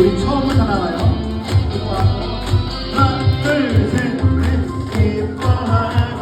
우리 처음을 살아가요. 하나, 둘, 셋, 넷, 기뻐하라.